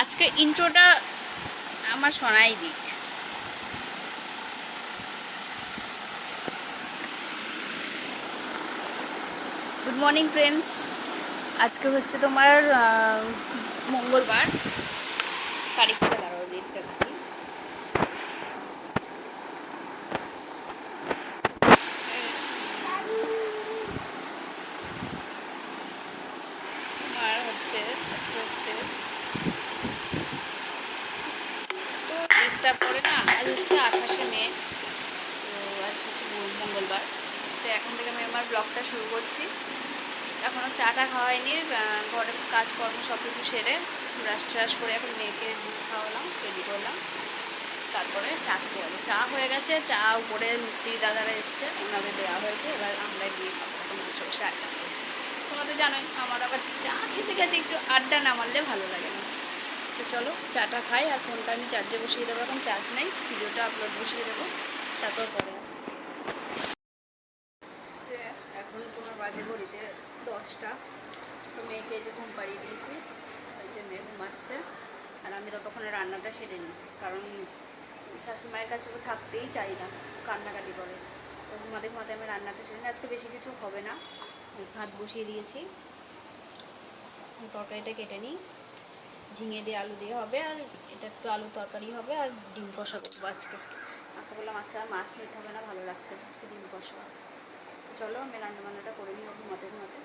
আজকে ইন্ট্রোটা আমার শোনাই দিক। গুড মর্নিং ফ্রেন্ডস আজকে হচ্ছে তোমার মঙ্গলবার তারিখটা দাঁড়াও ডেটটা কি তোমার হচ্ছে আজকে হচ্ছে তো ডিস্টার্ব করে না আজ হচ্ছে আঠাশে মে তো আজ হচ্ছে মঙ্গলবার। তো এখন থেকে আমি আমার ব্লগটা শুরু করছি। এখনও চাটা খাওয়াইনি আহ, ঘরে কাজকর্ম সব কিছু সেরে ব্রাশ ট্রাশ করে এখন মেয়েকে দুধ খাওয়ালাম রেডি করলাম। তারপরে চা খেতে হবে চা হয়ে গেছে চা উপরে মিস্ত্রি দাদারা এসছে ওনাদের দেওয়া হয়েছে এবার আমরা গিয়ে খাব। এখন বসে বসে তোমরা তো জানোই আমার আবার চা খেতে খেতে একটু আড্ডা না মারলে ভালো লাগে না। তো চলো, চাটা খাই আর ফোনটা আমি চার্জে বসিয়ে দেবো, এখন চার্জ নেই, ভিডিওটা আপলোড বসিয়ে দেবো, তারপর পরে এখন তোমার বাজে ঘড়িতে দশটা, তো মেয়েকে যে ঘুম পাড়িয়ে দিয়েছি এই যে মেয়ে ঘুমাচ্ছে, আর আমি ততক্ষণে রান্নাটা সেরে নিই, কারণ শাশুড়িমায়ের কাছে তো থাকতেই চাই না, কান্নাকাটি করে। তো ঘুমাতে ঘুমাতে আমি রান্নাটা সেরে নিই, আজকে বেশি কিছু হবে না ভাত বসিয়ে দিয়েছি, তরকারিটা কেটে নিই ঝিঙে দিয়ে আলু দিয়ে হবে, আর এটা একটু আলু তরকারি হবে আর ডিম কষা করব আজকে। মাকে বললাম আজকে আর মাছ নিতে হবে না, ভালো লাগছে। আজকে ডিম কষা। চলো, আমি রান্না বান্নাটা করে নিই ঘুমাতে ঘুমাতে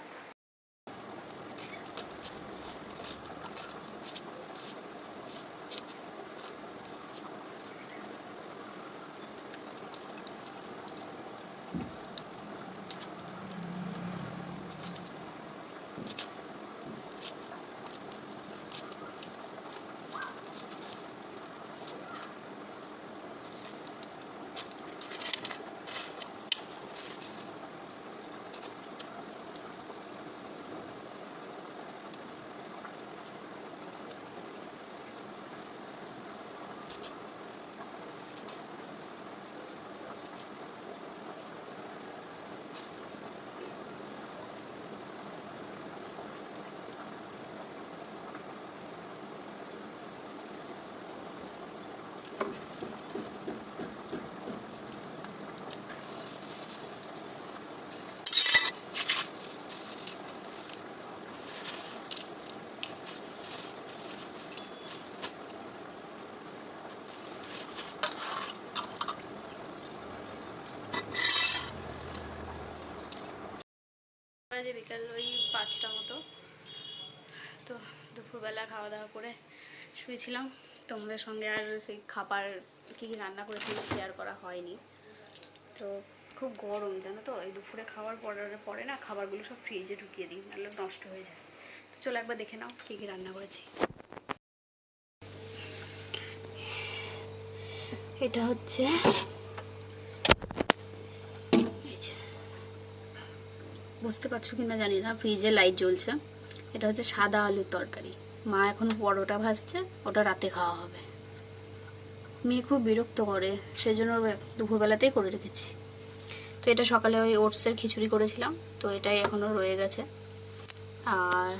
বাজে বিকাল ওই পাঁচটা মতো তো দুপুরবেলা খাওয়া দাওয়া করে শুয়েছিলাম। তোমাদের সঙ্গে আর সেই খাবার কী কী রান্না করেছিলাম শেয়ার করা হয়নি। তো খুব গরম, জানো তো? এই দুপুরে খাওয়ার পরে পরে না খাবারগুলো সব ফ্রিজে ঢুকিয়ে দিই, নাহলে নষ্ট হয়ে যায়। তো চলো একবার দেখে নাও কী কী রান্না করেছি। এটা হচ্ছে বুঝতে পারছ কি না জানি না ফ্রিজে লাইট জ্বলছে। এটা হচ্ছে সাদা আলুর তরকারি। মা এখন পরোটা ভাজছে, ওটা রাতে খাওয়া হবে। মেয়ে খুব বিরক্ত করে সেই জন্য দুপুরবেলাতেই করে রেখেছি। তো এটা সকালে ওই ওটসের খিচুড়ি করেছিলাম, তো এটাই এখনও রয়ে গেছে। আর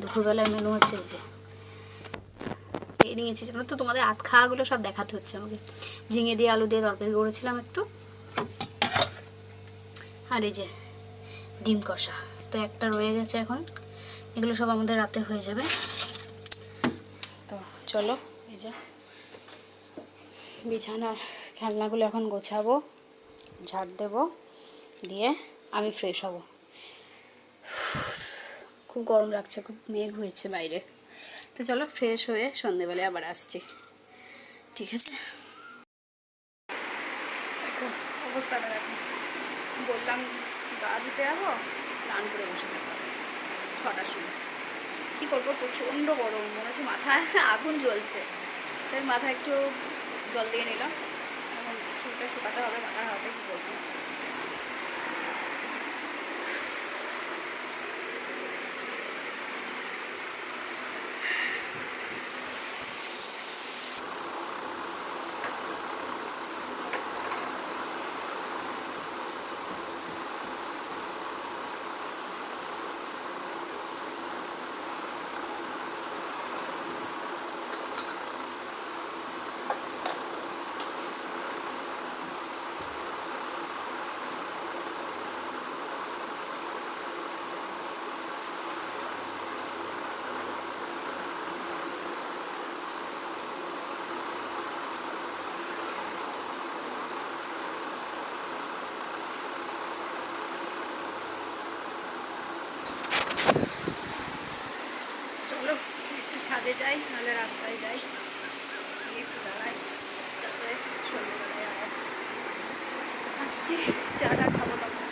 দুপুরবেলার মেনু হচ্ছে এই যে, এই নিয়েছি, জানো তো তোমাদের আত খাওয়াগুলো সব দেখাতে হচ্ছে আমাকে। ঝিঙে দিয়ে আলু দিয়ে তরকারি করেছিলাম একটু। আর এই যে ডিম কষা, তো একটা রয়ে গেছে এখন। এগুলো সব আমাদের রাতে হয়ে যাবে। চলো, এই যে বিছানার খেলনাগুলো এখন গোছাবো, ঝাড় দেব, দিয়ে আমি ফ্রেশ হব। খুব গরম লাগছে, খুব মেঘ হয়েছে বাইরে। তো চলো ফ্রেশ হয়ে সন্ধেবেলায় আবার আসছি। ঠিক আছে? বললাম গা ধুতে যাব, স্নান করে বসে থাকব। ছটার সময়। কী করব? প্রচণ্ড গরম, মনে হচ্ছে মাথায় আগুন জ্বলছে। তাই মাথায় একটু জল দিয়ে নিলাম। এখন চুলটা শুকাতে হবে, মাথার হাতে কী করব? হেঁটে যাই, নাহলে রাস্তায় যাই। একটু দাঁড়াই, তারপরে সন্ধ্যেবেলায় আবার আসছি খাব তখন।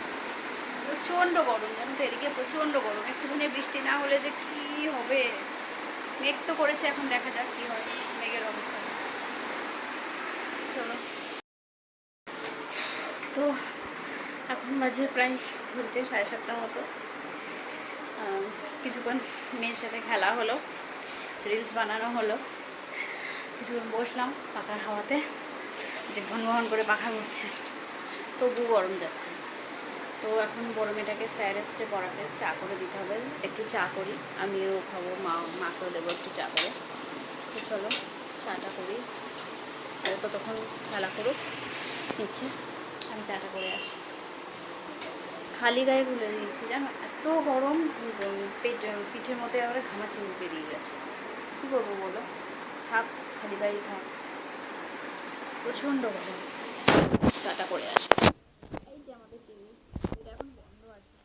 প্রচণ্ড গরম, জানো তো, এদিকে প্রচণ্ড গরম। একটুখানি বৃষ্টি না হলে যে কি হবে? মেঘ তো করেছে, এখন দেখা যাক কি হয়। মেঘের অবস্থা। চলো। তো এখন বাজে প্রায় ঘুরতে সাড়ে সাতটা মতো। কিছুক্ষণ মেয়ের সাথে খেলা হলো। রিলস বানানো হলো। কিছুক্ষণ বসলাম পাখার হাওয়াতে। যে ঘন ঘন করে পাখা ঘুরছে। তবু গরম যাচ্ছে। তো এখন বড় মেয়েটাকে স্যার এসছে পড়াতে। চা করে দিতে হবে। একটু চা করি। আমিও খাব, মা, মাকেও দেবো একটু চা করে। তো চলো, চাটা করি। আর ততক্ষণ খেলা করুক, নিচ্ছে। আমি চাটা করে আসি। খালি গায়ে গুলে দিয়েছি জানো? এত গরম পেট, পিঠের মধ্যে আমরা ঘামাচি বেরিয়ে গেছে। কী করব বলো? থাক, খালি গায়ে থাক। প্রচণ্ড গরম। চাটা করে আসি এই যে আমাদের টিভি এটা এখন বন্ধ আছে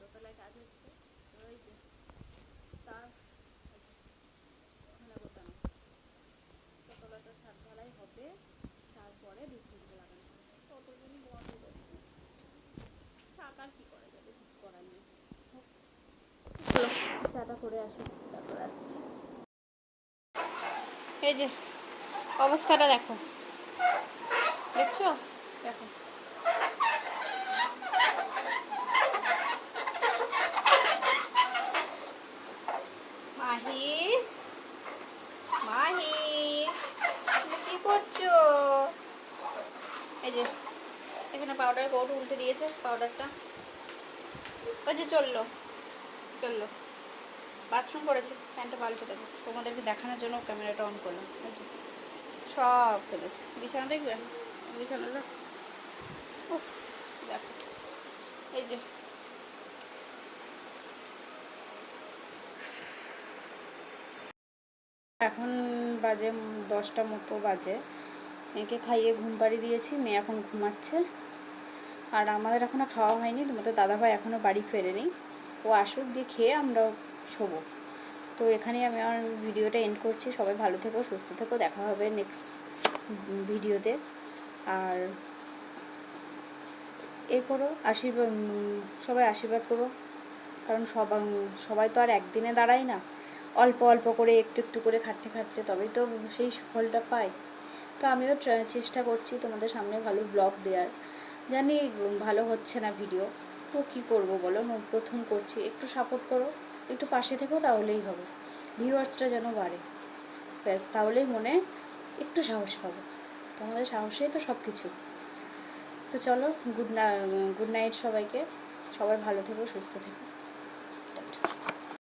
দোতলায় কাজ হচ্ছে তো এই যে তার এই যে, ওখানে বোতাম দোতলাটা ছাদ ঢালাই হবে তারপরে বিদ্যুৎ লাগানো হবে ততদিন বন্ধ করছে থাক আর কি করা যাবে কিছু করার নেই চলো চাটা করে আসি, তারপর আসছি। এই যে, অবস্থাটা দেখো। দেখছ? দেখো। মাহি মাহি, তুমি কি করছ? এই যে, এখানে পাউডার কৌটো উল্টে দিয়েছে পাউডারটা ওই যে চলল চলল। বাথরুম করেছে ফ্যানটা পাল্টে দেবো তোমাদেরকে দেখানোর জন্য ক্যামেরাটা অন করলাম যে সব ফেলেছে। বিছানা দেখবে? বিছানাটা উফ, দেখো। এই যে। এখন বাজে দশটা মতো বাজে। মেয়েকে খাইয়ে ঘুম পাড়িয়ে দিয়েছি, মেয়ে এখন ঘুমাচ্ছে। আর আমাদের এখনও খাওয়া হয়নি, তোমাদের দাদাভাই এখনও বাড়ি ফেরেনি। ও আসুক, দিয়ে খেয়ে আমরা শোবো। তো এখানেই আমি আমার ভিডিওটা এন্ড করছি। সবাই ভালো থেকো, সুস্থ থেকো। দেখা হবে নেক্সট ভিডিওতে। আর এ করো, আশীর্বাদ সবাই আশীর্বাদ করো। কারণ সবাই সবাই তো আর একদিনে দাঁড়ায় না। অল্প অল্প করে, একটু একটু করে খাটতে খাটতে তবেই তো সেই সুফলটা পাই তো আমিও চেষ্টা করছি তোমাদের সামনে ভালো ব্লগ দেওয়ার জানি ভালো হচ্ছে না ভিডিও তো কী করব বলো? প্রথম করছি। একটু সাপোর্ট করো। একটু পাশে থেকেও তাহলেই হবে। ভিউয়ার্সটা যেন বাড়ে। ব্যাস, তাহলেই মনে একটু সাহস পাবো। তোমাদের সাহসেই তো সব কিছু তো চলো গুড না গুড নাইট সবাইকে। সবাই ভালো থেকো, সুস্থ থেকো।